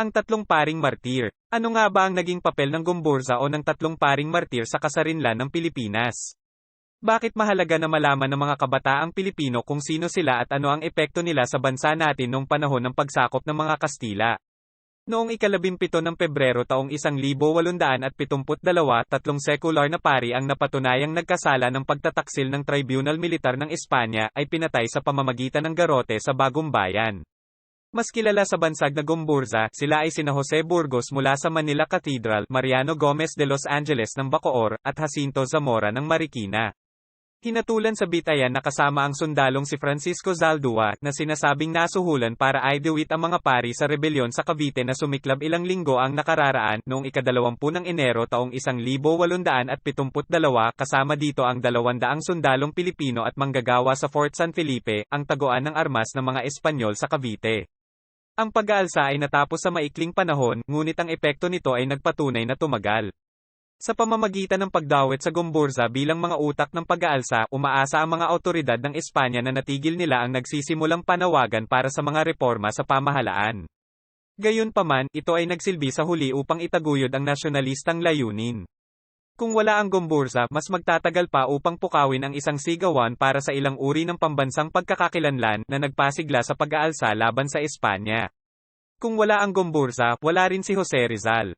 Ang tatlong paring martir. Ano nga ba ang naging papel ng Gumburza o ng tatlong paring martir sa kasarinlan ng Pilipinas? Bakit mahalaga na malaman ng mga kabataang Pilipino kung sino sila at ano ang epekto nila sa bansa natin noong panahon ng pagsakop ng mga Kastila? Noong ikalabimpito ng Pebrero taong 1872, tatlong sekular na pari ang napatunayang nagkasala ng pagtataksil ng Tribunal Militar ng Espanya ay pinatay sa pamamagitan ng garote sa Bagong Bayan. Mas kilala sa bansag na Gumburza, sila ay sina Jose Burgos mula sa Manila Cathedral, Mariano Gomez de Los Angeles ng Bacoor, at Jacinto Zamora ng Marikina. Hinatulan sa bitayan na kasama ang sundalong si Francisco Zaldua, na sinasabing nasuhulan para aidiwit ang mga pari sa rebelyon sa Cavite na sumiklab ilang linggo ang nakararaan, noong ikadalawampu ng Enero taong 1872, kasama dito ang dalawandaang sundalong Pilipino at manggagawa sa Fort San Felipe, ang taguan ng armas ng mga Espanyol sa Cavite. Ang pag-aalsa ay natapos sa maikling panahon, ngunit ang epekto nito ay nagpatunay na tumagal. Sa pamamagitan ng pagdawit sa Gumburza bilang mga utak ng pag-aalsa, umaasa ang mga autoridad ng Espanya na natigil nila ang nagsisimulang panawagan para sa mga reforma sa pamahalaan. Gayunpaman, ito ay nagsilbi sa huli upang itaguyod ang nasyonalistang layunin. Kung wala ang Gumburza, mas magtatagal pa upang pukawin ang isang sigawan para sa ilang uri ng pambansang pagkakakilanlan na nagpasigla sa pag-aalsa laban sa Espanya. Kung wala ang Gumburza, wala rin si Jose Rizal.